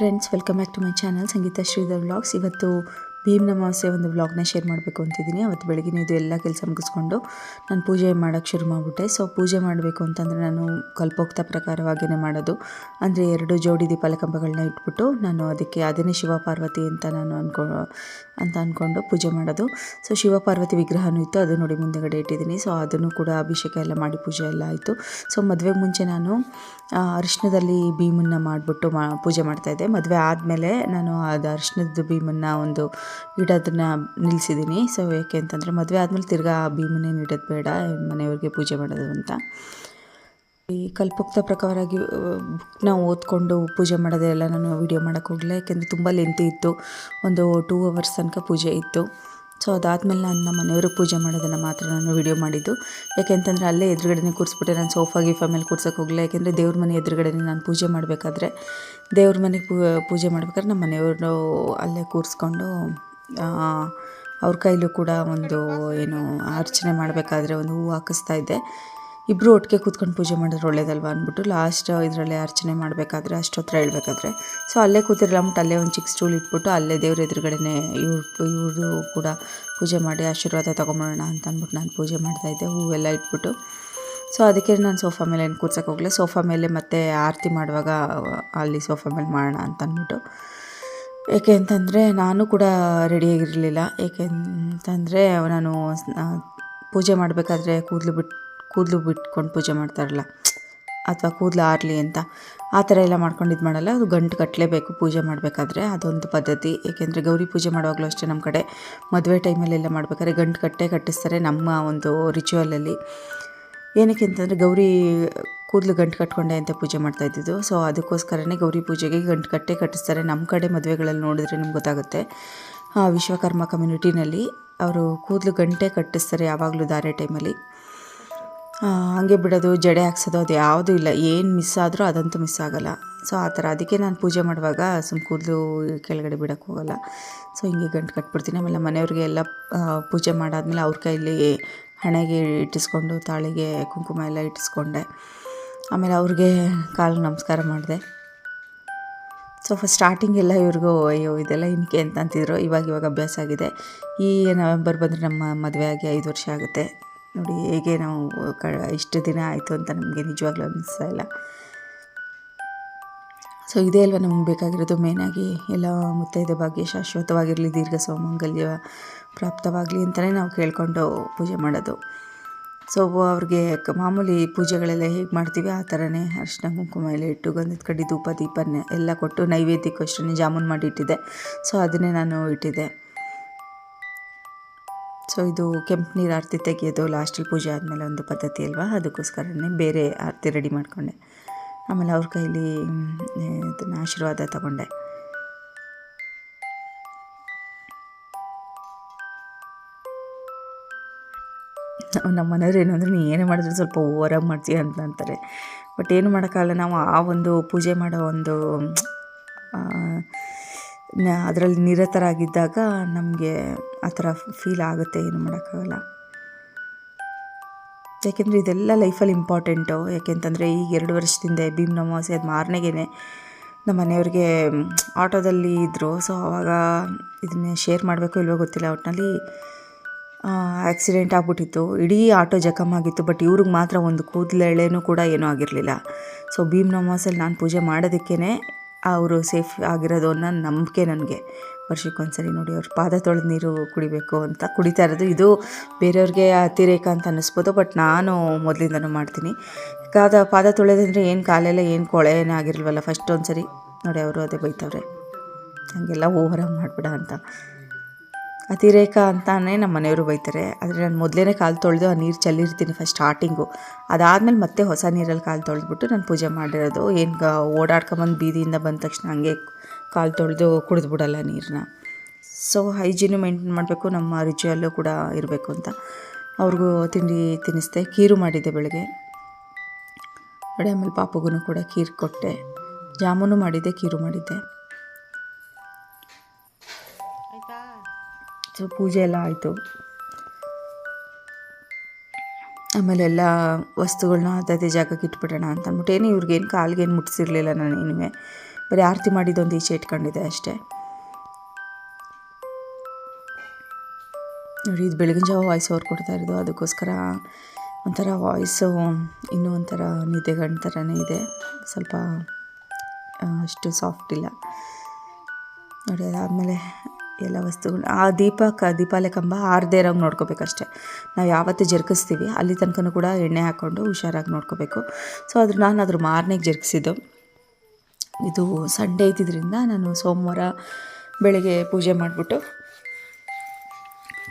Friends welcome back to my channel Sangeetha Sridhar vlogs ಇವತ್ತು ಭೀಮ್ನ ಅಮಾವಾಸ್ಯೆ ಒಂದು ವ್ಲಾಗ್ನ ಶೇರ್ ಮಾಡಬೇಕು ಅಂತಿದ್ದೀನಿ. ಅವತ್ತು ಬೆಳಗಿನ ಇದು ಎಲ್ಲ ಕೆಲಸ ಮುಗಿಸ್ಕೊಂಡು ನಾನು ಪೂಜೆ ಮಾಡೋಕ್ಕೆ ಶುರು ಮಾಡಿಬಿಟ್ಟೆ. ಸೊ ಪೂಜೆ ಮಾಡಬೇಕು ಅಂತಂದರೆ ನಾನು ಕಲ್ಪೋಕ್ತ ಪ್ರಕಾರವಾಗಿಯೇ ಮಾಡೋದು. ಅಂದರೆ ಎರಡು ಜೋಡಿ ದೀಪಾಲಕಂಬಗಳನ್ನ ಇಟ್ಬಿಟ್ಟು ನಾನು ಅದಕ್ಕೆ ಅದನ್ನೇ ಶಿವ ಪಾರ್ವತಿ ಅಂತ ನಾನು ಅನ್ಕೊ, ಅಂತ ಅಂದ್ಕೊಂಡು ಪೂಜೆ ಮಾಡೋದು. ಸೊ ಶಿವ ಪಾರ್ವತಿ ವಿಗ್ರಹನೂ ಇತ್ತು. ಅದು ನೋಡಿ ಮುಂದೆಗಡೆ ಇಟ್ಟಿದ್ದೀನಿ. ಸೊ ಅದನ್ನು ಕೂಡ ಅಭಿಷೇಕ ಎಲ್ಲ ಮಾಡಿ ಪೂಜೆ ಎಲ್ಲ ಆಯಿತು. ಸೊ ಮದುವೆ ಮುಂಚೆ ನಾನು ಅರಿಶಿಣದಲ್ಲಿ ಭೀಮನ್ನ ಮಾಡಿಬಿಟ್ಟು ಮಾ, ಪೂಜೆ ಮಾಡ್ತಾಯಿದ್ದೆ ಮದುವೆ ಆದಮೇಲೆ ನಾನು ಅದು ಅರಿಶಿಣದ ಭೀಮನ್ನು ಒಂದು ಇಡೋದನ್ನು ನಿಲ್ಲಿಸಿದ್ದೀನಿ. ಸೊ ಯಾಕೆ ಅಂತಂದರೆ ಮದುವೆ ಆದಮೇಲೆ ತಿರ್ಗಾ ಆ ಭೀಮನ್ನೇನು ಇಡೋದು ಬೇಡ, ಮನೆಯವ್ರಿಗೆ ಪೂಜೆ ಮಾಡೋದು ಅಂತ. ಈ ಕಲ್ಪೋಕ್ತ ಪ್ರಕಾರವಾಗಿ ಬುಕ್ನ ಓದ್ಕೊಂಡು ಪೂಜೆ ಮಾಡೋದೆಲ್ಲ ನಾನು ವೀಡಿಯೋ ಮಾಡೋಕ್ಕೆ ಹೋಗಲಿಲ್ಲ. ಯಾಕೆಂದರೆ ತುಂಬ ಲೆಂತಿ ಇತ್ತು. ಒಂದು ಟೂ ಅವರ್ಸ್ ತನಕ ಪೂಜೆ ಇತ್ತು. ಸೊ ಅದಾದಮೇಲೆ ನಾನು ನಮ್ಮ ಮನೆಯವರು ಪೂಜೆ ಮಾಡೋದನ್ನು ಮಾತ್ರ ನಾನು ವೀಡಿಯೋ ಮಾಡಿದ್ದು. ಯಾಕೆಂತಂದರೆ ಅಲ್ಲೇ ಎದುರುಗಡೆನೇ ಕೂರಿಸ್ಬಿಟ್ಟೆ. ನಾನು ಸೋಫಾ ಗೀಫಾ ಮೇಲೆ ಕೂರ್ಸೋಕೆ ಹೋಗಲಿಲ್ಲ. ಯಾಕೆಂದರೆ ದೇವ್ರ ಮನೆ ಎದುರುಗಡೆನೇ ನಾನು ಪೂಜೆ ಮಾಡಬೇಕಾದ್ರೆ, ದೇವ್ರ ಮನೆಗೆ ಪೂಜೆ ಮಾಡ್ಬೇಕಾದ್ರೆ ನಮ್ಮ ಮನೆಯವರು ಅಲ್ಲೇ ಕೂರಿಸ್ಕೊಂಡು ಅವ್ರ ಕೈಲೂ ಕೂಡ ಒಂದು, ಏನು, ಅರ್ಚನೆ ಮಾಡಬೇಕಾದ್ರೆ ಒಂದು ಹೂವು ಹಾಕಿಸ್ತಾ ಇದ್ದೆ. ಇಬ್ಬರು ಒಟ್ಟಿಗೆ ಕೂತ್ಕೊಂಡು ಪೂಜೆ ಮಾಡಿದ್ರೆ ಒಳ್ಳೇದಲ್ವ ಅಂದ್ಬಿಟ್ಟು ಲಾಸ್ಟ್ ಇದರಲ್ಲಿ ಅರ್ಚನೆ ಮಾಡಬೇಕಾದ್ರೆ ಅಷ್ಟೊತ್ತಿರ ಹೇಳಬೇಕಾದ್ರೆ. ಸೊ ಅಲ್ಲೇ ಕೂತಿರಲ್ಲ ಅಂದ್ಬಿಟ್ಟು ಅಲ್ಲೇ ಒಂದು ಚಿಕ್ಕ ಸ್ಟೂಲ್ ಇಟ್ಬಿಟ್ಟು ಅಲ್ಲೇ ದೇವ್ರ ಎದುರುಗಡೆನೆ ಇವ್ರು ಇವರು ಕೂಡ ಪೂಜೆ ಮಾಡಿ ಆಶೀರ್ವಾದ ತೊಗೊಂಬೋಣ ಅಂತ ಅಂದ್ಬಿಟ್ಟು ನಾನು ಪೂಜೆ ಮಾಡ್ತಾಯಿದ್ದೆ ಹೂವೆಲ್ಲ ಇಟ್ಬಿಟ್ಟು. ಸೊ ಅದಕ್ಕೆ ನಾನು ಸೋಫಾ ಮೇಲೆ ಏನು ಕೂರ್ಸೋಕೆ ಹೋಗಲಿಲ್ಲ. ಸೋಫಾ ಮೇಲೆ ಮತ್ತೆ ಆರತಿ ಮಾಡುವಾಗ, ಅಲ್ಲಿ ಸೋಫಾ ಮೇಲೆ ಮಾಡೋಣ ಅಂತ ಅಂದ್ಬಿಟ್ಟು. ಏಕೆ ಅಂತಂದರೆ ನಾನು ಕೂಡ ರೆಡಿಯಾಗಿರಲಿಲ್ಲ ಏಕೆ ಅಂತಂದರೆ ನಾನು ಪೂಜೆ ಮಾಡಬೇಕಾದ್ರೆ ಕೂದಲು ಬಿಟ್ಟು ಕೂದಲು ಬಿಟ್ಕೊಂಡು ಪೂಜೆ ಮಾಡ್ತಾರಲ್ಲ, ಅಥವಾ ಕೂದಲು ಆರಲಿ ಅಂತ, ಆ ಥರ ಎಲ್ಲ ಮಾಡ್ಕೊಂಡು ಇದು ಮಾಡಲ್ಲ. ಅದು ಗಂಟು ಕಟ್ಟಲೇಬೇಕು ಪೂಜೆ ಮಾಡಬೇಕಾದ್ರೆ, ಅದೊಂದು ಪದ್ಧತಿ. ಏಕೆಂದರೆ ಗೌರಿ ಪೂಜೆ ಮಾಡುವಾಗಲೂ ಅಷ್ಟೇ ನಮ್ಮ ಕಡೆ ಮದುವೆ ಟೈಮಲ್ಲೆಲ್ಲ ಮಾಡ್ಬೇಕಾದ್ರೆ ಗಂಟು ಕಟ್ಟೆ ಕಟ್ಟಿಸ್ತಾರೆ ನಮ್ಮ ಒಂದು ರಿಚುವಲಲ್ಲಿ ಏನಕ್ಕೆ ಅಂತಂದರೆ ಗೌರಿ ಕೂದಲು ಗಂಟು ಕಟ್ಕೊಂಡೆ ಅಂತ ಪೂಜೆ ಮಾಡ್ತಾ ಇದ್ದಿದ್ದು. ಸೊ ಅದಕ್ಕೋಸ್ಕರನೇ ಗೌರಿ ಪೂಜೆಗೆ ಗಂಟು ಕಟ್ಟೆ ಕಟ್ಟಿಸ್ತಾರೆ. ನಮ್ಮ ಕಡೆ ಮದುವೆಗಳಲ್ಲಿ ನೋಡಿದ್ರೆ ನಿಮ್ಗೆ ಗೊತ್ತಾಗುತ್ತೆ. ವಿಶ್ವಕರ್ಮ ಕಮ್ಯುನಿಟಿನಲ್ಲಿ ಅವರು ಕೂದಲು ಗಂಟೆ ಕಟ್ಟಿಸ್ತಾರೆ ಯಾವಾಗಲೂ ದಾರೆ ಟೈಮಲ್ಲಿ ಹಾಗೆ ಬಿಡೋದು, ಜಡೆ ಹಾಕ್ಸೋದು ಅದು ಯಾವುದೂ ಇಲ್ಲ. ಏನು ಮಿಸ್ ಆದರೂ ಅದಂತೂ ಮಿಸ್ ಆಗೋಲ್ಲ. ಸೊ ಆ ಥರ. ಅದಕ್ಕೆ ನಾನು ಪೂಜೆ ಮಾಡುವಾಗ ಸುಮ್ಮ ಕೂದಲು ಕೆಳಗಡೆ ಬಿಡೋಕ್ಕೆ ಹೋಗಲ್ಲ. ಸೊ ಹಿಂಗೆ ಗಂಟು ಕಟ್ಬಿಡ್ತೀನಿ. ಆಮೇಲೆ ಮನೆಯವ್ರಿಗೆ ಎಲ್ಲ ಪೂಜೆ ಮಾಡಾದ್ಮೇಲೆ ಅವ್ರ ಕೈಲಿ ಹಣೆಗೆ ಇಟ್ಟಿಸ್ಕೊಂಡು, ತಾಳಿಗೆ ಕುಂಕುಮ ಎಲ್ಲ ಇಟ್ಟಿಸ್ಕೊಂಡೆ. ಆಮೇಲೆ ಅವ್ರಿಗೆ ಕಾಲಿಗೆ ನಮಸ್ಕಾರ ಮಾಡಿದೆ. ಸೊ ಫಸ್ಟ್ ಸ್ಟಾರ್ಟಿಂಗ್ ಎಲ್ಲ ಇವ್ರಿಗೂ, ಅಯ್ಯೋ, ಇದೆಲ್ಲ ಏನಕ್ಕೆ? ಅಂತ ಅಂತಿದ್ರು. ಇವಾಗ ಇವಾಗ ಅಭ್ಯಾಸ ಆಗಿದೆ. ಈ ನವೆಂಬರ್ ಬಂದರೆ ನಮ್ಮ ಮದುವೆ ಆಗಿ ಐದು ವರ್ಷ ಆಗುತ್ತೆ. ನೋಡಿ ಹೇಗೆ ನಾವು, ಕ, ಇಷ್ಟು ದಿನ ಆಯಿತು ಅಂತ ನಮಗೆ ನಿಜವಾಗ್ಲೂ ಅನ್ನಿಸ್ತಾ ಇಲ್ಲ. ಸೊ ಇದೇ ಅಲ್ವಾ ನಮ್ಗೆ ಬೇಕಾಗಿರೋದು ಮೇನಾಗಿ ಎಲ್ಲ ಮುತ್ತೈದೆ ಭಾಗ್ಯ ಶಾಶ್ವತವಾಗಿರಲಿ, ದೀರ್ಘ ಸೌಮಂಗಲ್ಯ ಪ್ರಾಪ್ತವಾಗಲಿ ಅಂತಲೇ ನಾವು ಕೇಳಿಕೊಂಡು ಪೂಜೆ ಮಾಡೋದು. ಸೊ ಅವ್ರಿಗೆ ಮಾಮೂಲಿ ಪೂಜೆಗಳೆಲ್ಲ ಹೇಗೆ ಮಾಡ್ತೀವಿ, ಆ ಥರನೇ ಅರಿಶಿನ ಕುಂಕುಮ ಎಲ್ಲ ಇಟ್ಟು ಗಂಧದ ಕಡ್ಡಿ ಧೂಪ ದೀಪನ್ನೇ ಎಲ್ಲ ಕೊಟ್ಟು ನೈವೇದ್ಯಕ್ಕೂ ಅಷ್ಟೇ ಜಾಮೂನ್ ಮಾಡಿ ಇಟ್ಟಿದ್ದೆ. ಸೊ ಅದನ್ನೇ ನಾನು ಇಟ್ಟಿದ್ದೆ. ಸೊ ಇದು ಕೆಂಪು ನೀರು ಆರತಿ ತೆಗೆಯೋದು ಲಾಸ್ಟಲ್ಲಿ ಪೂಜೆ ಆದಮೇಲೆ ಒಂದು ಪದ್ಧತಿ ಅಲ್ವಾ? ಅದಕ್ಕೋಸ್ಕರನೇ ಬೇರೆ ಆರತಿ ರೆಡಿ ಮಾಡಿಕೊಂಡೆ. ಆಮೇಲೆ ಅವ್ರ ಕೈಲಿ ಇದನ್ನು ಆಶೀರ್ವಾದ ತಗೊಂಡೆ. ನಮ್ಮ ಮನೆಯವ್ರು ಏನು ಅಂದರೆ ನೀ ಏನೇ ಮಾಡಿದ್ರು ಸ್ವಲ್ಪ ಓವರಾಗಿ ಮಾಡ್ತೀಯ ಅಂತ ಅಂತಾರೆ. ಬಟ್ ಏನು ಮಾಡೋಕ್ಕಾಗಲ್ಲ, ನಾವು ಆ ಒಂದು ಪೂಜೆ ಮಾಡೋ ಒಂದು ಅದರಲ್ಲಿ ನಿರತರಾಗಿದ್ದಾಗ ನಮಗೆ ಆ ಥರ ಫೀಲ್ ಆಗುತ್ತೆ, ಏನು ಮಾಡೋಕ್ಕಾಗಲ್ಲ. ಯಾಕೆಂದರೆ ಇದೆಲ್ಲ ಲೈಫಲ್ಲಿ ಇಂಪಾರ್ಟೆಂಟು ಯಾಕೆಂತಂದರೆ ಈಗ ಎರಡು ವರ್ಷದಿಂದ ಭೀಮ್ ನಮಾಸೆ ಅದು ಮಾರನೆಗೇನೆ ನಮ್ಮ ಮನೆಯವ್ರಿಗೆ ಆಟೋದಲ್ಲಿ ಇದ್ದರು ಸೊ ಆವಾಗ ಇದನ್ನೇ ಶೇರ್ ಮಾಡಬೇಕು ಇಲ್ವೋ ಗೊತ್ತಿಲ್ಲ. ಒಟ್ಟಿನಲ್ಲಿ ಆಕ್ಸಿಡೆಂಟ್ ಆಗ್ಬಿಟ್ಟಿತ್ತು. ಇಡೀ ಆಟೋ ಜಖಮ್ ಆಗಿತ್ತು. ಬಟ್ ಇವ್ರಿಗೆ ಮಾತ್ರ ಒಂದು ಕೂದಲೆಳೆನೂ ಕೂಡ ಏನೂ ಆಗಿರಲಿಲ್ಲ. ಸೊ ಭೀಮ್ ನಮಾಸಲ್ಲಿ ನಾನು ಪೂಜೆ ಮಾಡೋದಕ್ಕೇ ಅವರು ಸೇಫ್ ಆಗಿರೋದು ಅನ್ನೋ ನಂಬಿಕೆ ನನಗೆ. ವರ್ಷಕ್ಕೊಂದ್ಸರಿ ನೋಡಿ ಅವ್ರ ಪಾದ ತೊಳೆದು ನೀರು ಕುಡಿಬೇಕು ಅಂತ ಕುಡಿತಾ ಇರೋದು. ಇದು ಬೇರೆಯವ್ರಿಗೆ ಅತಿರೇಕ ಅಂತ ಅನ್ನಿಸ್ಬೋದು, ಬಟ್ ನಾನು ಮೊದಲಿಂದನೂ ಮಾಡ್ತೀನಿ. ಕಾದ ಪಾದ ತೊಳೆದಂದರೆ ಏನು ಕಾಲೆಲ್ಲ ಏನು ಕೊಳೆ ಏನಾಗಿರಲ್ವಲ್ಲ ಫಸ್ಟ್ ಒಂದು ಸರಿ ನೋಡಿ, ಅವರು ಅದೇ ಬೈತವ್ರೆ. ಹಂಗೆಲ್ಲ ಓವರಾಗಿ ಮಾಡಿಬಿಡ ಅಂತ. ಅತಿರೇಕ ಅಂತಾನೆ ನಮ್ಮ ಮನೆಯವರು ಬೈತಾರೆ. ಆದರೆ ನಾನು ಮೊದಲೇ ಕಾಲು ತೊಳೆದು ಆ ನೀರು ಚೆಲ್ಲಿರ್ತೀನಿ ಫಸ್ಟ್ ಸ್ಟಾರ್ಟಿಂಗು ಅದಾದಮೇಲೆ ಮತ್ತೆ ಹೊಸ ನೀರಲ್ಲಿ ಕಾಲು ತೊಳೆದ್ಬಿಟ್ಟು ನಾನು ಪೂಜೆ ಮಾಡಿರೋದು. ಏನು ಓಡಾಡ್ಕೊಂಬಂದು ಬೀದಿಯಿಂದ ಬಂದ ತಕ್ಷಣ ಹಂಗೆ ಕಾಲು ತೊಳೆದು ಕುಡಿದ್ಬಿಡಲ್ಲ ನೀರನ್ನ ಸೊ ಹೈಜೀನು ಮೇಂಟೈನ್ ಮಾಡಬೇಕು, ನಮ್ಮ ರುಚಿಯಲ್ಲೂ ಕೂಡ ಇರಬೇಕು ಅಂತ. ಅವ್ರಿಗೂ ತಿಂಡಿ ತಿನ್ನಿಸ್ದೆ ಖೀರು ಮಾಡಿದ್ದೆ ಬೆಳಗ್ಗೆ. ನೋಡಿ ಆಮೇಲೆ ಪಾಪುಗೂ ಕೂಡ ಖೀರು ಕೊಟ್ಟೆ. ಜಾಮೂನು ಮಾಡಿದ್ದೆ ಕೀರು ಮಾಡಿದ್ದೆ. ಸೊ ಪೂಜೆ ಎಲ್ಲ ಆಯಿತು. ಆಮೇಲೆ ಎಲ್ಲ ವಸ್ತುಗಳನ್ನ ಅದೇ ಜಾಗಕ್ಕೆ ಇಟ್ಬಿಡೋಣ ಅಂತ ಅಂದ್ಬಿಟ್ಟು ಏನು ಇವ್ರಿಗೇನು ಕಾಲ್ಗೇನು ನಾನು ನಾನೇನುವೆ ಬರೀ ಆರತಿ ಮಾಡಿದ್ದೊಂದು ಈಚೆ ಇಟ್ಕೊಂಡಿದ್ದೆ ಅಷ್ಟೇ. ನೋಡಿ, ಇದು ಬೆಳಗಿನ ಜಾವ ವಾಯ್ಸ್ ಓವರ್ ಕೊಡ್ತಾ ಇರೋದು. ಅದಕ್ಕೋಸ್ಕರ ಒಂಥರ ವಾಯ್ಸು ಇನ್ನೂ ಒಂಥರ ನಿದ್ದೆಗಣ್ಣ ಥರನೇ ಇದೆ. ಸ್ವಲ್ಪ ಅಷ್ಟು ಸಾಫ್ಟ್ ಇಲ್ಲ. ನೋಡಿ, ಅದಾದಮೇಲೆ ಎಲ್ಲ ವಸ್ತುಗಳು. ಆ ದೀಪ ಕ ದೀಪಾಲೆ ಕಂಬ ಆರದೇ ಇರೋಂಗೆ ನೋಡ್ಕೋಬೇಕಷ್ಟೆ. ನಾವು ಯಾವತ್ತೂ ಜರ್ಕಿಸ್ತೀವಿ. ಅಲ್ಲಿ ತನಕನೂ ಕೂಡ ಎಣ್ಣೆ ಹಾಕ್ಕೊಂಡು ಹುಷಾರಾಗಿ ನೋಡ್ಕೋಬೇಕು. ಸೊ, ಅದ್ರ ನಾನು ಅದ್ರ ಮಾರನೆಗೆ ಜರ್ಕಿಸಿದ್ದು. ಇದು ಸಂಡೇ ಇದ್ದಿದ್ದರಿಂದ ನಾನು ಸೋಮವಾರ ಬೆಳಗ್ಗೆ ಪೂಜೆ ಮಾಡಿಬಿಟ್ಟು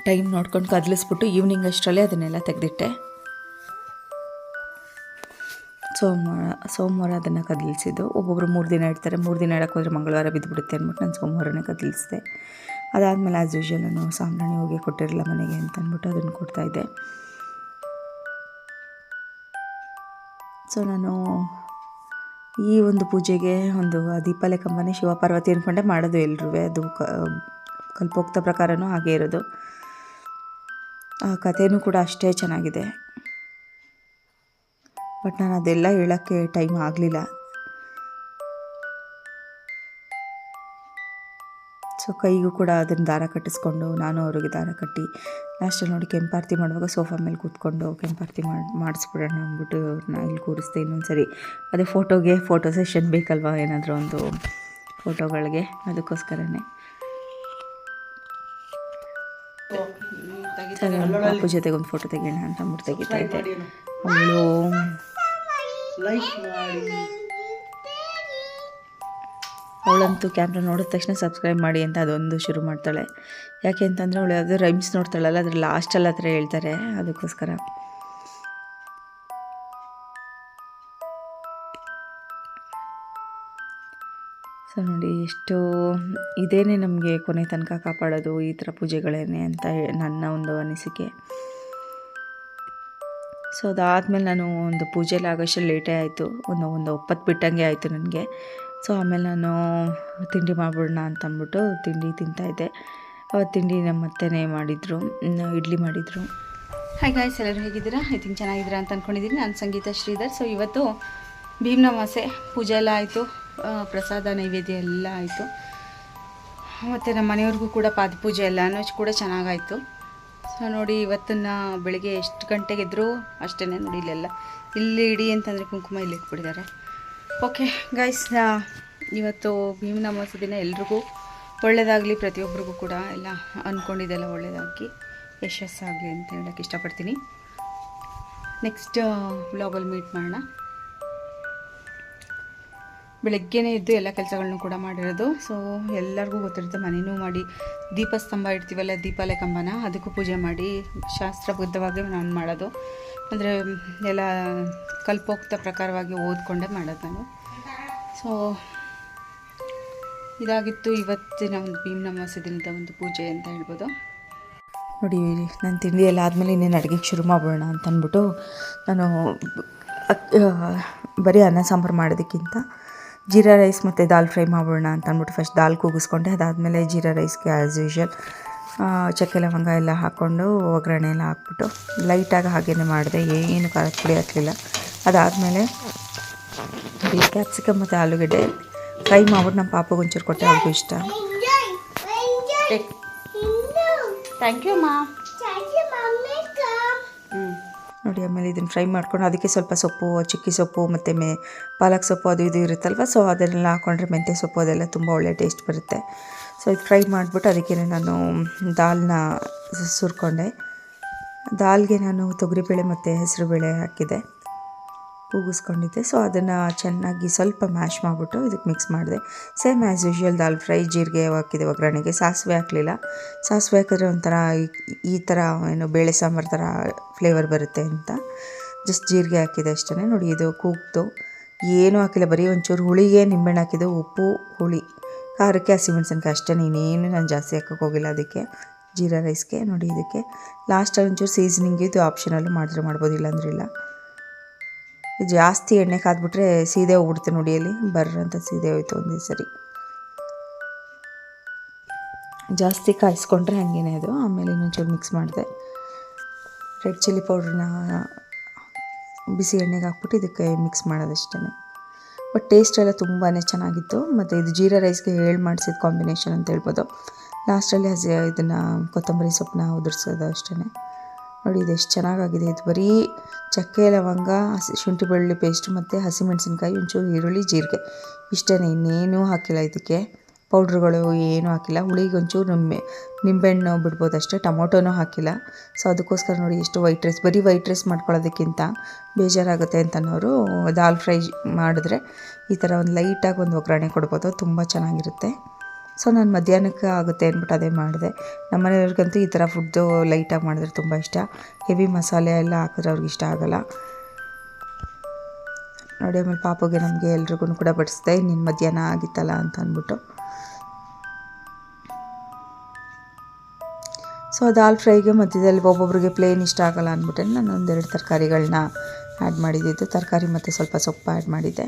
ಟೈಮ್ ನೋಡ್ಕೊಂಡು ಕದಲಿಸ್ಬಿಟ್ಟು ಈವ್ನಿಂಗ್ ಅಷ್ಟರಲ್ಲೇ ಅದನ್ನೆಲ್ಲ ತೆಗೆದಿಟ್ಟೆ. ಸೋಮವಾರ ಸೋಮವಾರ ಅದನ್ನು ಕದಲಿಸಿದ್ದು. ಒಬ್ಬೊಬ್ಬರು ಮೂರು ದಿನ ಇಡ್ತಾರೆ. ಮೂರು ದಿನ ಇಡಕ್ಕೆ ಹೋದರೆ ಮಂಗಳವಾರ ಬಿದ್ದುಬಿಡುತ್ತೆ ಅಂದ್ಬಿಟ್ಟು ನಾನು ಸೋಮವಾರನೇ ಕದಲಿಸಿದೆ. ಅದಾದಮೇಲೆ ಆ್ಯಸ್ ಯೂಶ್ವಲ್ ನಾನು ಸಾಂಬ್ರಾಣಿ ಹೋಗಿ ಕೊಟ್ಟಿರಲಿಲ್ಲ ಮನೆಗೆ ಅಂತ ಅಂದ್ಬಿಟ್ಟು ಅದನ್ನು ಕೊಡ್ತಾಯಿದ್ದೆ ಸೊ ನಾನು ಈ ಒಂದು ಪೂಜೆಗೆ ಒಂದು ದೀಪಾಲೆ ಕಂಬನೇ ಶಿವ ಪಾರ್ವತಿ ಅಂದ್ಕೊಂಡೆ ಮಾಡೋದು ಎಲ್ರೂ ಅದು ಕ, ಕಲ್ಪೋಕ್ತ ಪ್ರಕಾರನೂ ಹಾಗೇ ಇರೋದು. ಆ ಕಥೆನೂ ಕೂಡ ಅಷ್ಟೇ ಚೆನ್ನಾಗಿದೆ. ಬಟ್ ನಾನು ಅದೆಲ್ಲ ಹೇಳೋಕ್ಕೆ ಟೈಮ್ ಆಗಲಿಲ್ಲ. ಸೊ ಕೈಗೂ ಕೂಡ ಅದನ್ನು ದಾರ ಕಟ್ಟಿಸ್ಕೊಂಡು ನಾನು ಅವ್ರಿಗೆ ದಾರ ಕಟ್ಟಿ ಲಾಸ್ಟಲ್ಲಿ ನೋಡಿ ಕೆಂಪಾರತಿ ಮಾಡುವಾಗ ಸೋಫಾ ಮೇಲೆ ಕೂತ್ಕೊಂಡು ಕೆಂಪಾರತಿ ಮಾಡಿ ಮಾಡಿಸ್ಬಿಡೋಣ ಅಂದ್ಬಿಟ್ಟು ಅವ್ರನ್ನ ಇಲ್ಲಿ ಕೂರಿಸ್ದೆ ಇನ್ನೊಂದು ಸರಿ ಅದೇ ಫೋಟೋಗೆ ಫೋಟೋ ಸೆಷನ್ ಬೇಕಲ್ವಾ? ಏನಾದರೂ ಒಂದು ಫೋಟೋಗಳಿಗೆ ಅದಕ್ಕೋಸ್ಕರನೇ. ಸರಿ ಅಪ್ಪು ಜೊತೆಗೆ ಒಂದು ಫೋಟೋ ತೆಗೆಯೋಣ ಅಂತ ಅಂದ್ಬಿಟ್ಟು ತೆಗಿತಾ ಇದ್ದೆ. ಅವಳು ಅವಳಂತೂ ಕ್ಯಾಮ್ರಾ ನೋಡಿದ ತಕ್ಷಣ ಸಬ್ಸ್ಕ್ರೈಬ್ ಮಾಡಿ ಅಂತ ಅದೊಂದು ಶುರು ಮಾಡ್ತಾಳೆ. ಯಾಕೆ ಅಂತಂದರೆ ಅವಳು ಯಾವುದೋ ರೈಮ್ಸ್ ನೋಡ್ತಾಳಲ್ಲ, ಅದ್ರ ಲಾಸ್ಟಲ್ಲಿ ಹತ್ರ ಹೇಳ್ತಾರೆ ಅದಕ್ಕೋಸ್ಕರ. ಸೊ ನೋಡಿ, ಎಷ್ಟು ಇದೇನೆ ನಮಗೆ ಕೊನೆ ತನಕ ಕಾಪಾಡೋದು ಈ ಥರ ಪೂಜೆಗಳೇನೆ ಅಂತ ನನ್ನ ಒಂದು ಅನಿಸಿಕೆ. ಸೊ ಅದಾದಮೇಲೆ ನಾನು ಒಂದು ಪೂಜೆಲಿ ಆಗೋಷ್ಟು ಲೇಟೇ ಆಯಿತು. ಒಂದು ಒಂದು ಒಪ್ಪತ್ತು ಬಿಟ್ಟಂಗೆ ಆಯಿತು ನನಗೆ. ಸೊ ಆಮೇಲೆ ನಾನು ತಿಂಡಿ ಮಾಡ್ಬಿಡೋಣ ಅಂತ ಅಂದ್ಬಿಟ್ಟು ತಿಂಡಿ ತಿಂತಾಯಿದ್ದೆ ತಿಂಡಿ ನಮ್ಮ ಅತ್ತೆನೇ ಮಾಡಿದರು ಇಡ್ಲಿ ಮಾಡಿದರು. ಹಾಯ್ ಗಾಯ್ಸ್ ಎಲ್ಲರೂ ಹೇಗಿದ್ದೀರಾ? ಐ ಥಿಂಕ್ ಚೆನ್ನಾಗಿದ್ದೀರಾ ಅಂತ ಅಂದ್ಕೊಂಡಿದ್ದೀನಿ ನಾನು ಸಂಗೀತ ಶ್ರೀಧರ್. ಸೊ ಇವತ್ತು ಭೀಮ್ನಮಾಸೆ ಪೂಜೆ ಎಲ್ಲ ಆಯಿತು. ಪ್ರಸಾದ, ನೈವೇದ್ಯ ಎಲ್ಲ ಆಯಿತು. ಮತ್ತು ನಮ್ಮ ಮನೆಯವ್ರಿಗೂ ಕೂಡ ಪಾದಪೂಜೆ ಎಲ್ಲನೂ ಕೂಡ ಚೆನ್ನಾಗಾಯಿತು. ಸೊ ನೋಡಿ, ಇವತ್ತನ್ನು ಬೆಳಿಗ್ಗೆ ಎಷ್ಟು ಗಂಟೆಗೆ ಎದ್ರು ಅಷ್ಟೇ ನೋಡಿ ಇಲ್ಲೆಲ್ಲ. ಇಲ್ಲಿ ಇಡಿ ಅಂತಂದರೆ ಕುಂಕುಮ ಇಲ್ಲಿ ಇಟ್ಬಿಟ್ಟಿದ್ದಾರೆ ಓಕೆ ಗೈಸ್ ಇವತ್ತು ಭೀಮನಮಾಸ ದಿನ ಎಲ್ರಿಗೂ ಒಳ್ಳೆಯದಾಗಲಿ ಪ್ರತಿಯೊಬ್ಬರಿಗೂ ಕೂಡ ಎಲ್ಲ ಅಂದ್ಕೊಂಡಿದ್ದೆಲ್ಲ ಒಳ್ಳೆಯದಾಗಿ ಯಶಸ್ಸಾಗಲಿ ಅಂತ ಹೇಳೋಕ್ಕೆ ಇಷ್ಟಪಡ್ತೀನಿ. ನೆಕ್ಸ್ಟ್ ವ್ಲಾಗಲ್ಲಿ ಮೀಟ್ ಮಾಡೋಣ. ಬೆಳಗ್ಗೆನೇ ಇದ್ದು ಎಲ್ಲ ಕೆಲಸಗಳನ್ನೂ ಕೂಡ ಮಾಡಿರೋದು. ಸೊ ಎಲ್ಲರಿಗೂ ಗೊತ್ತಿರುತ್ತೆ ಮನೆಯೂ ಮಾಡಿ ದೀಪಸ್ತಂಭ ಇಡ್ತೀವಲ್ಲ, ದೀಪಾಲಯ ಕಂಬನ, ಅದಕ್ಕೂ ಪೂಜೆ ಮಾಡಿ ಶಾಸ್ತ್ರಬದ್ಧವಾಗಿ ನಾನು ಮಾಡೋದು. ಅಂದರೆ, ಎಲ್ಲ ಕಲ್ಪೋಕ್ತ ಪ್ರಕಾರವಾಗಿ ಓದ್ಕೊಂಡೇ ಮಾಡೋದು ನಾನು. ಸೊ ಇದಾಗಿತ್ತು ಇವತ್ತಿನ ಒಂದು ಭೀಮ್ ನಮಾಸೆ ದಿನದ ಒಂದು ಪೂಜೆ ಅಂತ ಹೇಳ್ಬೋದು. ನೋಡಿ, ನಾನು ತಿಂಡಿ ಎಲ್ಲ ಆದಮೇಲೆ ಇನ್ನೇನು ಅಡುಗೆಗೆ ಶುರು ಮಾಡೋಣ ಅಂತ ನಾನು ಬರೀ ಅನ್ನ ಸಾಂಬಾರು ಮಾಡೋದಕ್ಕಿಂತ ಜೀರಾ ರೈಸ್ ಮತ್ತು ದಾಲ್ ಫ್ರೈ ಮಾಡೋಣ ಅಂತ ಅಂದ್ಬಿಟ್ಟು ಫಸ್ಟ್ ದಾಲ್ ಕೂಗಿಸ್ಕೊಂಡೆ. ಅದಾದಮೇಲೆ ಜೀರಾ ರೈಸ್ಗೆ ಆ್ಯಸ್ ಯೂಶ್ವಲ್ ಚಕ್ಕೆ ಲವಂಗ ಎಲ್ಲ ಹಾಕ್ಕೊಂಡು ಒಗ್ಗರಣೆ ಎಲ್ಲ ಹಾಕ್ಬಿಟ್ಟು ಲೈಟಾಗಿ ಹಾಗೇನೆ ಮಾಡಿದೆ. ಏನು ಖಾರದ ಪುಡಿ ಹಾಕಲಿಲ್ಲ. ಅದಾದಮೇಲೆ ಈ ಕ್ಯಾಪ್ಸಿಕಮ್ ಮತ್ತು ಆಲೂಗಡ್ಡೆ. ಫ್ರೈ ಮಾಡ್ಬಿಟ್ಟು ನಮ್ಮ ಪಾಪಗೆ ಒಂಚೂರು ಕೊಟ್ಟೆ ಅವ್ರಿಗೂ ಇಷ್ಟ. ಥ್ಯಾಂಕ್ ಯು ಮಾ ನೋಡಿ ಆಮೇಲೆ ಇದನ್ನು ಫ್ರೈ ಮಾಡ್ಕೊಂಡು ಅದಕ್ಕೆ ಸ್ವಲ್ಪ ಸೊಪ್ಪು ಚಿಕ್ಕಿ ಸೊಪ್ಪು ಮತ್ತು ಮೇ ಪಾಲಕ್ ಸೊಪ್ಪು ಅದು ಇದು ಇರುತ್ತಲ್ವ ಸೊ ಅದನ್ನೆಲ್ಲ ಹಾಕ್ಕೊಂಡ್ರೆ ಮೆಂತ್ಯ ಸೊಪ್ಪು ಅದೆಲ್ಲ ತುಂಬ ಒಳ್ಳೆ ಟೇಸ್ಟ್ ಬರುತ್ತೆ. ಸೊ ಇದು ಫ್ರೈ ಮಾಡಿಬಿಟ್ಟು ಅದಕ್ಕೆ ನಾನು ದಾಲ್ನ ಸುರ್ಕೊಂಡೆ. ದಾಲ್ಗೆ ನಾನು ತೊಗರಿಬೇಳೆ ಮತ್ತು ಹೆಸರುಬೇಳೆ ಹಾಕಿದೆ. ಕೂಗಿಸ್ಕೊಂಡಿದ್ದೆ. ಸೊ ಅದನ್ನು ಚೆನ್ನಾಗಿ ಸ್ವಲ್ಪ ಮ್ಯಾಶ್ ಮಾಡಿಬಿಟ್ಟು ಇದಕ್ಕೆ ಮಿಕ್ಸ್ ಮಾಡಿದೆ. Same as usual dal fry ಜೀರಿಗೆ ಹಾಕಿದೆ ಒಗ್ಗರಣೆಗೆ. ಸಾಸಿವೆ ಹಾಕಲಿಲ್ಲ. ಸಾಸಿವೆ ಹಾಕಿದ್ರೆ ಒಂಥರ ಈ- ಥರ ಏನು ಬೇಳೆ ಸಾಂಬಾರು ಥರ ಫ್ಲೇವರ್ ಬರುತ್ತೆ ಅಂತ. ಜಸ್ಟ್ ಜೀರಿಗೆ ಹಾಕಿದೆ ಅಷ್ಟೇ ನೋಡಿ, ಇದು ಕೂಗ್ತು ಏನೂ ಹಾಕಿಲ್ಲ. ಬರೀ ಒಂಚೂರು ಹುಳಿಗೆ ನಿಂಬೆಹಣ್ಣು ಹಾಕಿದ್ದು ಉಪ್ಪು, ಹುಳಿ. ಖಾರಕ್ಕೆ ಹಸಿಮೆಣ್ಸಿನ್ಕಾಯಿ ಅಷ್ಟೇ, ನೀನೇನು ನಾನು ಜಾಸ್ತಿ ಹಾಕೋಕೆ ಹೋಗಿಲ್ಲ ಅದಕ್ಕೆ. ಜೀರಾ ರೈಸ್ಗೆ ನೋಡಿ ಇದಕ್ಕೆ. ಲಾಸ್ಟಲ್ಲಿ ಒಂಚೂರು ಸೀಸನಿಂಗ್ ಇದು ಆಪ್ಷನಲ್ಲೂ ಮಾಡಿದ್ರೆ ಮಾಡ್ಬೋದು ಇಲ್ಲಾಂದ್ರೆ ಇಲ್ಲ ಜಾಸ್ತಿ ಎಣ್ಣೆ ಕಾದ್ಬಿಟ್ರೆ ಸೀದೆ ಹೋಗ್ಬಿಡುತ್ತೆ ನೋಡಿ ಬರ್ರಂತ ಸೀದೆ ಹೋಯ್ತು ಒಂದೇ ಸರಿ. ಜಾಸ್ತಿ ಕಾಯಿಸ್ಕೊಂಡ್ರೆ ಹಂಗೇನೆ ಅದು, ಆಮೇಲೆ ಇನ್ನೊಂಚೂರು ಮಿಕ್ಸ್ ಮಾಡಿದೆ. ರೆಡ್ ಚಿಲ್ಲಿ ಪೌಡ್ರನ್ನ ಬಿಸಿ ಎಣ್ಣೆಗೆ ಹಾಕ್ಬಿಟ್ಟು ಇದಕ್ಕೆ ಮಿಕ್ಸ್ ಮಾಡೋದಷ್ಟೇ ಬಟ್ ಟೇಸ್ಟ್ ಎಲ್ಲ ತುಂಬಾ ಚೆನ್ನಾಗಿತ್ತು. ಮತ್ತು ಇದು ಜೀರಾ ರೈಸ್ಗೆ ಹೇಳಿ ಮಾಡಿಸಿದ ಕಾಂಬಿನೇಷನ್ ಅಂತ ಹೇಳ್ಬೋದು. ಲಾಸ್ಟಲ್ಲಿ ಹಸಿ, ಇದನ್ನು ಕೊತ್ತಂಬರಿ ಸೊಪ್ಪನ್ನ ಉದುರಿಸೋದು ಅಷ್ಟೇ ನೋಡಿ ಇದು ಎಷ್ಟು ಚೆನ್ನಾಗಾಗಿದೆ. ಇದು ಬರೀ ಚಕ್ಕೆ, ಲವಂಗ, ಹಸಿ, ಶುಂಠಿ ಬೆಳ್ಳುಳ್ಳಿ ಪೇಸ್ಟ್ ಮತ್ತು ಹಸಿಮೆಣಸಿನ್ಕಾಯಿ, ಒಂಚೂರು ಈರುಳ್ಳಿ, ಜೀರಿಗೆ. ಇಷ್ಟೇ ಇನ್ನೇನೂ ಹಾಕಿಲ್ಲ ಇದಕ್ಕೆ. ಪೌಡ್ರುಗಳು ಏನೂ ಹಾಕಿಲ್ಲ. ಹುಳಿಗೆ ಒಂಚೂರು ನಿಂಬೆ, ನಿಂಬೆಹಣ್ಣು ಬಿಡ್ಬೋದು ಅಷ್ಟೇ, ಟೊಮೊಟೊನೂ ಹಾಕಿಲ್ಲ. ಸೊ ಅದಕ್ಕೋಸ್ಕರ ನೋಡಿ ಎಷ್ಟು ವೈಟ್ ರೈಸ್ ಬರೀ ವೈಟ್ ರೈಸ್ ಮಾಡ್ಕೊಳ್ಳೋದಕ್ಕಿಂತ ಬೇಜಾರಾಗುತ್ತೆ ಅಂತ ಅನ್ನೋರು ದಾಲ್ ಫ್ರೈ ಮಾಡಿದ್ರೆ ಈ ಥರ ಒಂದು ಲೈಟಾಗಿ ಒಂದು ಒಗ್ಗರಣೆ ಕೊಡ್ಬೋದು, ತುಂಬ ಚೆನ್ನಾಗಿರುತ್ತೆ. ಸೊ ನಾನು ಮಧ್ಯಾಹ್ನಕ್ಕೆ ಆಗುತ್ತೆ ಅಂದ್ಬಿಟ್ಟು ಅದೇ ಮಾಡಿದೆ. ನಮ್ಮ ಮನೆಯವ್ರಿಗಂತೂ ಈ ಥರ ಫುಡ್ಡು ಲೈಟಾಗಿ ಮಾಡಿದ್ರೆ ತುಂಬ ಇಷ್ಟ. ಹೆವಿ ಮಸಾಲೆ ಎಲ್ಲ ಹಾಕಿದ್ರೆ ಅವ್ರಿಗೆ ಇಷ್ಟ ಆಗೋಲ್ಲ. ನೋಡಿ ಆಮೇಲೆ ಪಾಪಗೆ ನಮಗೆ ಎಲ್ರಿಗೂ ಕೂಡ ಬಡಿಸ್ದೆ ನಿನ್ನ ಮಧ್ಯಾಹ್ನ ಆಗಿತ್ತಲ್ಲ ಅಂತ ಅಂದ್ಬಿಟ್ಟು. ಸೊ ದಾಲ್ ಫ್ರೈಗೆ ಮಧ್ಯದಲ್ಲಿ ಒಬ್ಬೊಬ್ರಿಗೆ ಪ್ಲೇನ್ ಇಷ್ಟ ಆಗಲ್ಲ ಅಂದ್ಬಿಟ್ಟೆ ನಾನು ಒಂದೆರಡು ತರಕಾರಿಗಳನ್ನ ಆ್ಯಡ್ ಮಾಡಿದ್ದಿದ್ದು ತರಕಾರಿ ಮತ್ತು ಸ್ವಲ್ಪ ಸೊಪ್ಪು ಆ್ಯಡ್ ಮಾಡಿದ್ದೆ.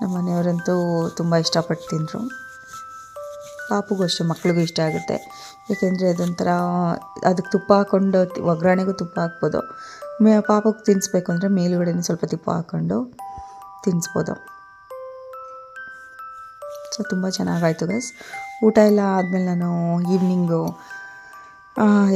ನಮ್ಮ ಮನೆಯವರಂತೂ ತುಂಬ ಇಷ್ಟಪಟ್ಟು ತಿಂದರು. ಪಾಪುಗೂ ಅಷ್ಟೇ, ಮಕ್ಳಿಗೂ ಇಷ್ಟ ಆಗುತ್ತೆ. ಏಕೆಂದರೆ ಅದೊಂಥರ, ಅದಕ್ಕೆ ತುಪ್ಪ ಹಾಕ್ಕೊಂಡು ಒಗ್ಗರಣೆಗೂ ತುಪ್ಪ ಹಾಕ್ಬೋದು. ಮೇ ಪಾಪಕ್ಕೆ ತಿನ್ನಿಸ್ಬೇಕು ಅಂದರೆ ಮೇಲುಗಡೆ ಸ್ವಲ್ಪ ತುಪ್ಪ ಹಾಕ್ಕೊಂಡು ತಿನ್ನಿಸ್ಬೋದು ಸೊ ತುಂಬ ಚೆನ್ನಾಗಾಯಿತು ಗಸ್ ಊಟ ಎಲ್ಲ ಆದಮೇಲೆ ನಾನು ಈವ್ನಿಂಗು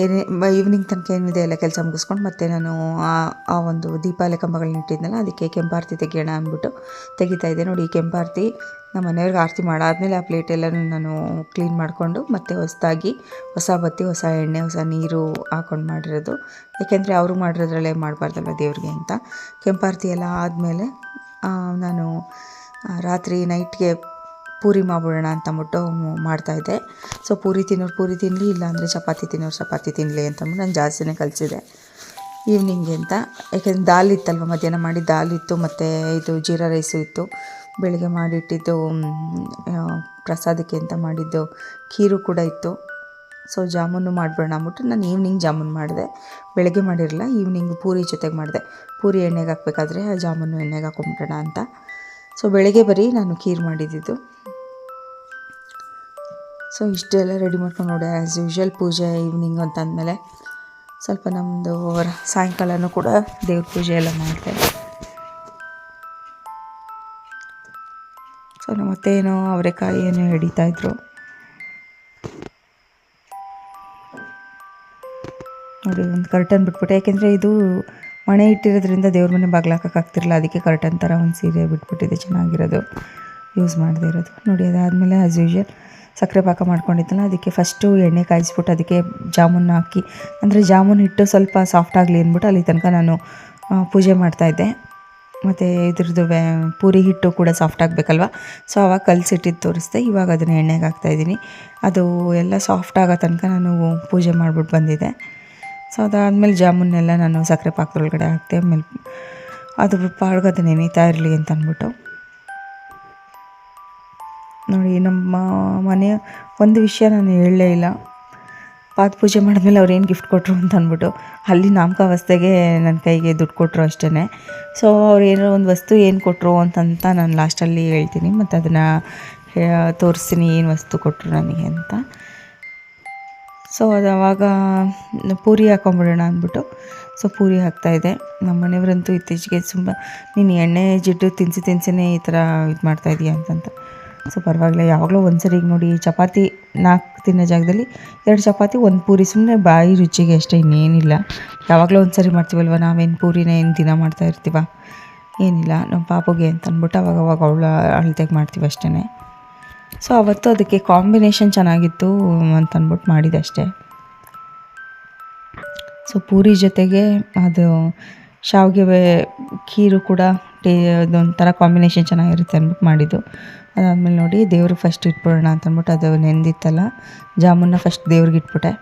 ಏನೇ ಈವ್ನಿಂಗ್ ತನಕ ಏನಿದೆ ಎಲ್ಲ ಕೆಲಸ ಮುಗಿಸ್ಕೊಂಡು ಮತ್ತೆ ನಾನು ಆ ಆ ಒಂದು ದೀಪಾಲಯ ಕಂಬಗಳನ್ನ ಇಟ್ಟಿದ್ನಲ್ಲ, ಅದಕ್ಕೆ ಕೆಂಪಾರತಿ ತೆಗಿಯೋಣ ಅಂದ್ಬಿಟ್ಟು ತೆಗಿತಾ ಇದ್ದೆ. ನೋಡಿ, ಈ ಕೆಂಪಾರತಿ ನಮ್ಮ ಮನೆಯವ್ರಿಗೆ ಆರತಿ ಮಾಡಾದಮೇಲೆ ಆ ಪ್ಲೇಟ್ ಎಲ್ಲನೂ ನಾನು ಕ್ಲೀನ್ ಮಾಡಿಕೊಂಡು ಮತ್ತೆ ಹೊಸದಾಗಿ ಹೊಸ ಬತ್ತಿ, ಹೊಸ ಎಣ್ಣೆ, ಹೊಸ ನೀರು ಹಾಕೊಂಡು ಮಾಡಿರೋದು. ಯಾಕೆಂದರೆ ಅವರು ಮಾಡಿರೋದ್ರಲ್ಲೇ ಮಾಡಬಾರ್ದಲ್ವ ದೇವ್ರಿಗೆ ಅಂತ. ಕೆಂಪಾರತಿ ಎಲ್ಲ ಆದಮೇಲೆ ನಾನು ರಾತ್ರಿ ನೈಟ್ಗೆ ಪೂರಿ ಮಾಡ್ಬಿಡೋಣ ಅಂತ ಅಂದ್ಬಿಟ್ಟು ಮಾಡ್ತಾಯಿದ್ದೆ ಸೊ ಪೂರಿ ತಿನ್ನೋರು ಪೂರಿ ತಿನ್ನಲಿ ಇಲ್ಲಾಂದರೆ ಚಪಾತಿ ತಿನ್ನೋರು ಚಪಾತಿ ತಿನ್ನಲಿ ಅಂತಂದ್ಬಿಟ್ಟು ನಾನು ಜಾಸ್ತಿನೇ ಕಲಿಸಿದೆ ಈವ್ನಿಂಗ್ ಅಂತ. ಯಾಕೆಂದ್ರೆ ದಾಲ್ ಇತ್ತಲ್ವ ಮಧ್ಯಾಹ್ನ ಮಾಡಿ, ದಾಲ್ ಇತ್ತು ಮತ್ತು ಇದು ಜೀರಾ ರೈಸು ಇತ್ತು. ಬೆಳಗ್ಗೆ ಮಾಡಿಟ್ಟಿದ್ದು ಪ್ರಸಾದಕ್ಕೆ ಅಂತ ಮಾಡಿದ್ದು ಖೀರು ಕೂಡ ಇತ್ತು. ಸೊ ಜಾಮೂನು ಮಾಡಿಬಿಡೋಣ ಅಂದ್ಬಿಟ್ಟು ನಾನು ಈವ್ನಿಂಗ್ ಜಾಮೂನ್ ಮಾಡಿದೆ. ಬೆಳಗ್ಗೆ ಮಾಡಿರಲಿಲ್ಲ ಈವ್ನಿಂಗ್ ಪೂರಿ ಜೊತೆಗೆ ಮಾಡಿದೆ. ಪೂರಿ ಎಣ್ಣೆಗೆ ಹಾಕಬೇಕಾದ್ರೆ ಜಾಮೂನು ಎಣ್ಣೆಗೆ ಹಾಕೊಂಬಿಡೋಣ ಅಂತ. ಸೊ ಬೆಳಗ್ಗೆ ಬರೀ ನಾನು ಖೀರು ಮಾಡಿದ್ದಿದ್ದು. ಸೊ, ಇಷ್ಟೆಲ್ಲ ರೆಡಿ ಮಾಡ್ಕೊಂಡು ನೋಡಿ ಆ್ಯಸ್ ಯೂಶ್ವಲ್ ಪೂಜೆ ಈವ್ನಿಂಗ್ ಅಂತ ಅಂದಮೇಲೆ ಸ್ವಲ್ಪ ನಮ್ಮದು ಸಾಯಂಕಾಲನೂ ಕೂಡ ದೇವ್ರ ಪೂಜೆ ಎಲ್ಲ ಮಾಡ್ತೇವೆ. ಸೊ ನಮ್ಮ ಏನೋ ಅವರೆಕಾಯಿ ಏನೋ ಹಿಡಿತಾಯಿದ್ರು ನೋಡಿ, ಒಂದು ಕರ್ಟನ್ ಬಿಟ್ಬಿಟ್ಟೆ, ಯಾಕೆಂದರೆ ಇದು ಮಣೆ ಇಟ್ಟಿರೋದ್ರಿಂದ ದೇವ್ರ ಮನೆ ಬಾಗ್ಲಾಕಾಗ್ತಿರಲ್ಲ ಅದಕ್ಕೆ ಕರ್ಟನ್ ಥರ ಒಂದು ಸೀರೆ ಬಿಟ್ಬಿಟ್ಟಿದೆ, ಚೆನ್ನಾಗಿರೋದು ಯೂಸ್ ಮಾಡದೇ ಇರೋದು. ನೋಡಿ, ಅದಾದಮೇಲೆ ಆ್ಯಸ್ ಯೂಶ್ವಲ್ ಸಕ್ಕರೆ ಪಾಕ ಮಾಡ್ಕೊಂಡಿದ್ದಲ್ಲ ಅದಕ್ಕೆ ಫಸ್ಟು ಎಣ್ಣೆ ಕಾಯಿಸ್ಬಿಟ್ಟು ಅದಕ್ಕೆ ಜಾಮೂನ್ ಹಾಕಿ, ಅಂದರೆ ಜಾಮೂನ್ ಹಿಟ್ಟು ಸ್ವಲ್ಪ ಸಾಫ್ಟ್ ಆಗಲಿ ಅಂದ್ಬಿಟ್ಟು ಅಲ್ಲಿ ತನಕ ನಾನು ಪೂಜೆ ಮಾಡ್ತಾಯಿದ್ದೆ ಮತ್ತು ಇದ್ರದ್ದು ಪೂರಿ ಹಿಟ್ಟು ಕೂಡ ಸಾಫ್ಟ್ ಆಗಬೇಕಲ್ವ? ಸೊ ಅವಾಗ ಕಲಸಿಟ್ಟಿದ್ದು ತೋರಿಸ್ದೆ, ಇವಾಗ ಅದನ್ನು ಎಣ್ಣೆಗೆ ಹಾಕ್ತಾಯಿದ್ದೀನಿ ಅದು ಎಲ್ಲ ಸಾಫ್ಟ್ ಆಗೋ ತನಕ ನಾನು ಪೂಜೆ ಮಾಡಿಬಿಟ್ಟು ಬಂದಿದ್ದೆ. ಸೊ ಅದಾದಮೇಲೆ ಜಾಮೂನ್ನೆಲ್ಲ ನಾನು ಸಕ್ಕರೆ ಪಾಕದೊಳಗಡೆ ಹಾಕ್ತೆ ಆಮೇಲೆ ಅದು ಪಾಳ್ಗದ ನೆನೀತಾ ಇರಲಿ ಅಂತ ಅಂದ್ಬಿಟ್ಟು. ನೋಡಿ, ನಮ್ಮ ಮನೆ ಒಂದು ವಿಷಯ ನಾನು ಹೇಳಲೇ ಇಲ್ಲ. ಪಾದ ಪೂಜೆ ಮಾಡಿದ್ಮೇಲೆ ಅವ್ರು ಏನು ಗಿಫ್ಟ್ ಕೊಟ್ಟರು ಅಂತ ಅಂದ್ಬಿಟ್ಟು, ಅಲ್ಲಿ ನಾಮಕಾವಸ್ಥೆಗೆ ನನ್ನ ಕೈಗೆ ದುಡ್ಡು ಕೊಟ್ಟರು ಅಷ್ಟೇ ಸೊ ಅವ್ರು ಏನೋ ಒಂದು ವಸ್ತು ಏನು ಕೊಟ್ಟರು ಅಂತಂತ ನಾನು ಲಾಸ್ಟಲ್ಲಿ ಹೇಳ್ತೀನಿ. ಮತ್ತು ಅದನ್ನು ತೋರಿಸ್ತೀನಿ ಏನು ವಸ್ತು ಕೊಟ್ಟರು ನನಗೆ ಅಂತ. ಸೊ ಅದು ಅವಾಗ ಪೂರಿ ಹಾಕೊಂಬಿಡೋಣ ಅಂದ್ಬಿಟ್ಟು ಸೊ ಪೂರಿ ಹಾಕ್ತಾಯಿದ್ದೆ ನಮ್ಮ ಮನೆಯವರಂತೂ ಇತ್ತೀಚೆಗೆ ತುಂಬ ನೀನು ಎಣ್ಣೆ ಜಿಡ್ಡು ತಿನ್ಸಿ ತಿನ್ಸಿನೇ ಈ ಥರ ಇದು ಮಾಡ್ತಾಯಿದ್ದೀಯ ಅಂತಂತ. ಸೊ ಪರವಾಗಿಲ್ಲ, ಯಾವಾಗಲೂ ಒಂದು ಸರಿ ನೋಡಿ ಚಪಾತಿ ನಾಲ್ಕು ತಿನ್ನೋ ಜಾಗದಲ್ಲಿ ಎರಡು ಚಪಾತಿ, ಒಂದು ಪೂರಿ ಸುಮ್ಮನೆ ಬಾಯಿ ರುಚಿಗೆ ಅಷ್ಟೇ ಇನ್ನೇನಿಲ್ಲ. ಯಾವಾಗಲೂ ಒಂದು ಸರಿ ಮಾಡ್ತೀವಲ್ವ ನಾವೇನು ಪೂರಿನ ಏನು ದಿನ ಮಾಡ್ತಾ ಇರ್ತೀವ? ಏನಿಲ್ಲ ನಮ್ಮ ಪಾಪಗೆ ಅಂತ ಅಂದ್ಬಿಟ್ಟು ಅವಾಗ ಅವಾಗ ಅವಳ ಅಳತೆಗೆ ಮಾಡ್ತೀವಿ ಅಷ್ಟೇ ಸೊ ಅವತ್ತು ಅದಕ್ಕೆ ಕಾಂಬಿನೇಷನ್ ಚೆನ್ನಾಗಿತ್ತು ಅಂತ ಅಂದ್ಬಿಟ್ಟು ಮಾಡಿದೆ ಅಷ್ಟೇ. ಸೊ ಪೂರಿ ಜೊತೆಗೆ ಅದು ಶಾವಿಗೆ ಖೀರು ಕೂಡ ಟೇ ಅದೊಂಥರ ಕಾಂಬಿನೇಷನ್ ಚೆನ್ನಾಗಿರುತ್ತೆ ಅಂದ್ಬಿಟ್ಟು ಮಾಡಿದ್ದು. ಅದಾದಮೇಲೆ ನೋಡಿ ದೇವ್ರಿಗೆ ಫಸ್ಟ್ ಇಟ್ಬಿಡೋಣ ಅಂತ ಅಂದ್ಬಿಟ್ಟು ಅದು ನೆಂದಿತ್ತಲ್ಲ ಜಾಮೂನ್ನ ಫಸ್ಟ್ ದೇವ್ರಿಗೆ ಇಟ್ಬಿಟ್ಟೆ.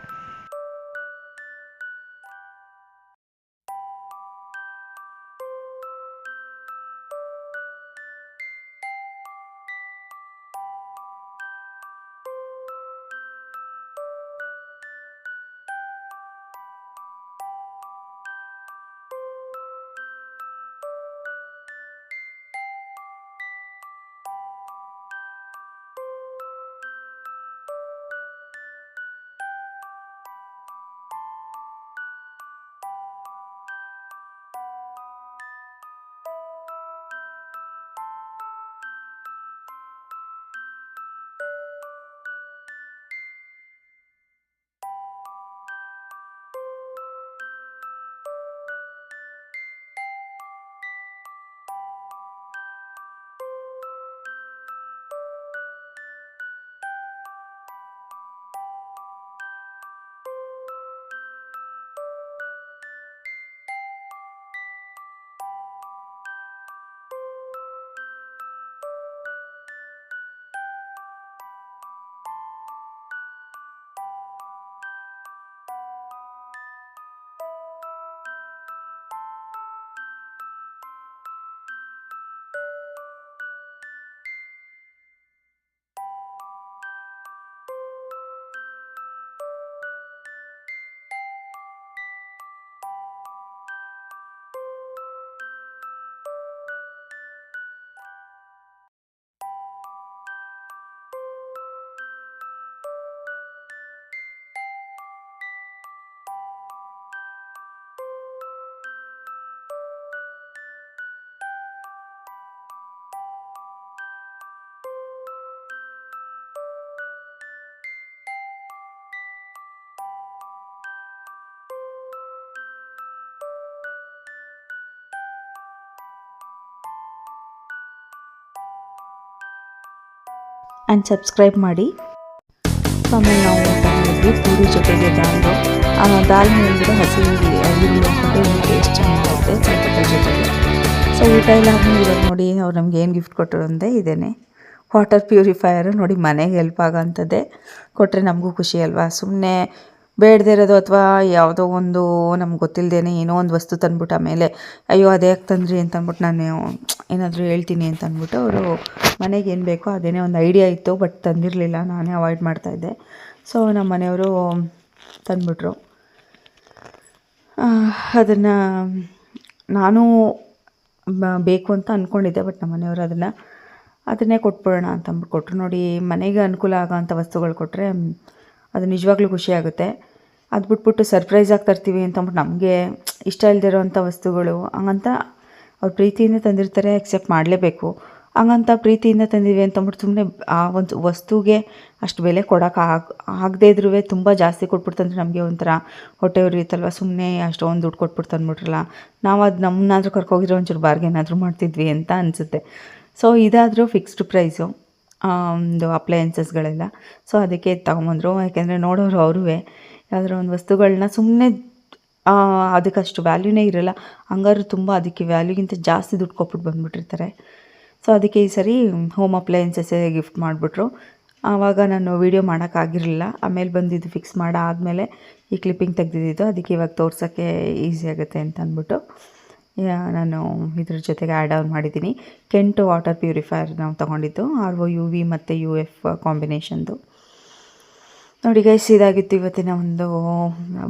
ಆ್ಯಂಡ್ ಸಬ್ಸ್ಕ್ರೈಬ್ ಮಾಡಿ. ಆಮೇಲೆ ನಾವು ಊಟ ಮಾಡಿದ್ವಿ ಪೂರಿ ಜೊತೆಗೆ ದಾಲು ಆ ದಾಲ್ ಮೇಲ್ಗಡೆ ಹಸಿ ಈರುಳ್ಳಿ ಟೇಸ್ಟ್ ಚೆನ್ನಾಗಿರುತ್ತೆ ಜೊತೆಗೆ. ಸೊ ಊಟ ಎಲ್ಲ ಇವಾಗ ನೋಡಿ, ಅವ್ರು ನಮ್ಗೆ ಏನು ಗಿಫ್ಟ್ ಕೊಟ್ಟರು ಅಂದರೆ ಇದೇನೆ. ವಾಟರ್ ಪ್ಯೂರಿಫೈಯರು ನೋಡಿ ಮನೆಗೆ ಹೆಲ್ಪ್ ಆಗೋಂಥದ್ದೇ ಕೊಟ್ಟರೆ ನಮಗೂ ಖುಷಿ ಅಲ್ವಾ? ಸುಮ್ಮನೆ ಬೇಡದೇ ಇರೋದು ಅಥವಾ ಯಾವುದೋ ಒಂದು ನಮ್ಗೆ ಗೊತ್ತಿಲ್ಲದೇನೆ ಏನೋ ಒಂದು ವಸ್ತು ತಂದ್ಬಿಟ್ಟು ಆಮೇಲೆ, ಅಯ್ಯೋ, ಅದೇ ಯಾಕೆ ತಂದ್ರಿ? ಅಂತ ಅಂದ್ಬಿಟ್ಟು ನಾನು, ಏನಾದರೂ ಹೇಳ್ತೀನಿ ಅಂತ ಅಂದ್ಬಿಟ್ಟು ಅವರು ಮನೆಗೆ ಏನು ಬೇಕೋ ಅದೇನೇ ಒಂದು ಐಡಿಯಾ ಇತ್ತು, ಬಟ್ ತಂದಿರಲಿಲ್ಲ. ನಾನೇ ಅವಾಯ್ಡ್ ಮಾಡ್ತಾಯಿದ್ದೆ ಸೊ, ನಮ್ಮ ಮನೆಯವರು ತಂದ್ಬಿಟ್ರು. ಅದನ್ನು ನಾನು ಬೇಕು ಅಂತ ಅಂದ್ಕೊಂಡಿದ್ದೆ ಬಟ್ ನಮ್ಮ ಮನೆಯವರು ಅದನ್ನು, ಅದನ್ನೇ ಕೊಟ್ಬಿಡೋಣ ಅಂತ ಅಂದ್ಬಿಟ್ಟು ಕೊಟ್ಟರು ನೋಡಿ, ಮನೆಗೆ ಅನುಕೂಲ ಆಗೋಂಥ ವಸ್ತುಗಳು ಕೊಟ್ಟರೆ ಅದು ನಿಜವಾಗ್ಲೂ ಖುಷಿ ಆಗುತ್ತೆ. ಅದು ಬಿಟ್ಬಿಟ್ಟು ಸರ್ಪ್ರೈಸಾಗಿ ತರ್ತೀವಿ ಅಂತ ಅಂದ್ಬಿಟ್ಟು ನಮಗೆ ಇಷ್ಟ ಇಲ್ಲದೆ ಇರೋವಂಥ ವಸ್ತುಗಳು, ಹಂಗಂತ ಅವ್ರು ಪ್ರೀತಿಯಿಂದ ತಂದಿರ್ತಾರೆ ಎಕ್ಸೆಪ್ಟ್ ಮಾಡಲೇಬೇಕು. ಹಂಗಂತ ಪ್ರೀತಿಯಿಂದ ತಂದಿವಿ ಅಂತ ಅಂದ್ಬಿಟ್ಟು ಸುಮ್ಮನೆ ಆ ಒಂದು ವಸ್ತುಗೆ ಅಷ್ಟು ಬೆಲೆ ಕೊಡೋಕೆ ಆಗ, ಆಗದೇ ಇದ್ರೂ ತುಂಬ ಜಾಸ್ತಿ ಕೊಟ್ಬಿಡ್ತಂದ್ರೆ ನಮಗೆ ಒಂಥರ ಹೊಟ್ಟೆ ಉರಿಯುತ್ತಲ್ವ? ಸುಮ್ಮನೆ ಅಷ್ಟೊಂದು ದುಡ್ಡು ಕೊಟ್ಬಿಟ್ಟು ತಂದ್ಬಿಟ್ರಲ್ಲ. ನಾವು ಅದು ನಮ್ಮನ್ನಾದರೂ ಕರ್ಕೋಗಿರೋ ಒಂಚೂರು ಬಾರ್ಗೇನಾದರೂ ಮಾಡ್ತಿದ್ವಿ ಅಂತ ಅನಿಸುತ್ತೆ. ಸೊ ಇದಾದರೂ ಫಿಕ್ಸ್ಡ್ ಪ್ರೈಸು ಒಂದು ಅಪ್ಲಯನ್ಸಸ್ಗಳೆಲ್ಲ ಸೊ ಅದಕ್ಕೆ ತಗೊಂಬಂದರು. ಯಾಕೆಂದರೆ ನೋಡೋರು ಅವರೂ ಯಾವ್ದಾರ ಒಂದು ವಸ್ತುಗಳನ್ನ ಸುಮ್ಮನೆ ಅದಕ್ಕಷ್ಟು ವ್ಯಾಲ್ಯೂನೇ ಇರಲ್ಲ. ಹಂಗಾದ್ರೂ ತುಂಬ ಅದಕ್ಕೆ ವ್ಯಾಲ್ಯೂಗಿಂತ ಜಾಸ್ತಿ ದುಡ್ಡು ಕೊಟ್ಬಿಟ್ಟು ಬಂದುಬಿಟ್ಟಿರ್ತಾರೆ. ಸೊ ಅದಕ್ಕೆ ಈ ಸರಿ ಹೋಮ್ ಅಪ್ಲಯನ್ಸಸ್ಸೇ ಗಿಫ್ಟ್ ಮಾಡಿಬಿಟ್ರು. ಆವಾಗ ನಾನು ವೀಡಿಯೋ ಮಾಡೋಕ್ಕಾಗಿರಲಿಲ್ಲ. ಆಮೇಲೆ ಬಂದಿದ್ದು ಫಿಕ್ಸ್ ಮಾಡಾದಮೇಲೆ ಈ ಕ್ಲಿಪ್ಪಿಂಗ್ ತೆಗೆದಿದ್ದು. ಅದಕ್ಕೆ ಇವಾಗ ತೋರ್ಸೋಕ್ಕೆ ಈಸಿ ಆಗುತ್ತೆ ಅಂತ ಅಂದ್ಬಿಟ್ಟು. ನಾನು ಇದ್ರ ಜೊತೆಗೆ ಆ್ಯಡ್ ಆನ್ ಮಾಡಿದ್ದೀನಿ. ಕೆಂಟು ವಾಟರ್ ಪ್ಯೂರಿಫೈಯರ್ ನಾವು ತೊಗೊಂಡಿದ್ದು ಆರ್ ಒ ಯು ವಿ ಮತ್ತು ಯು ಎಫ್ ಕಾಂಬಿನೇಷನ್ದು ನೋಡಿ ಗೈಸ್ ಇದಾಗಿತ್ತು ಇವತ್ತಿನ ಒಂದು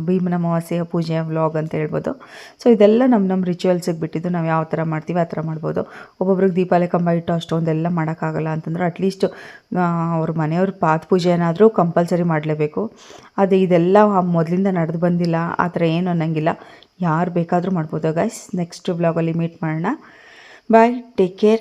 ಭೀಮನ ಅಮಾವಾಸ್ಯೆಯ ಪೂಜೆಯ ವ್ಲಾಗ್ ಅಂತ ಹೇಳ್ಬೋದು. ಸೊ ಇದೆಲ್ಲ ನಮ್ಮ ನಮ್ಮ ರಿಚುವಲ್ಸಿಗೆ ಬಿಟ್ಟಿದ್ದು, ನಾವು ಯಾವ ಥರ ಮಾಡ್ತೀವಿ ಆ ಥರ ಮಾಡ್ಬೋದು. ಒಬ್ಬೊಬ್ರಿಗೆ ದೀಪಾವಳಿ ಕಂಬ ಇಟ್ಟು ಅಷ್ಟೊಂದೆಲ್ಲ ಮಾಡೋಕ್ಕಾಗಲ್ಲ ಅಂತಂದ್ರೆ ಅಟ್ಲೀಸ್ಟ್ ಅವ್ರ ಮನೆಯವ್ರ ಪಾತ್ ಪೂಜೆ ಏನಾದರೂ ಕಂಪಲ್ಸರಿ ಮಾಡಲೇಬೇಕು. ಅದು ಇದೆಲ್ಲ ಮೊದಲಿಂದ ನಡೆದು ಬಂದಿಲ್ಲ, ಆ ಥರ ಏನು ಅನ್ನಂಗಿಲ್ಲ. ಯಾರು ಬೇಕಾದರೂ ಮಾಡ್ಬೋದು ಗೈಸ್ ನೆಕ್ಸ್ಟ್ ಬ್ಲಾಗಲ್ಲಿ ಮೀಟ್ ಮಾಡೋಣ. Bye take care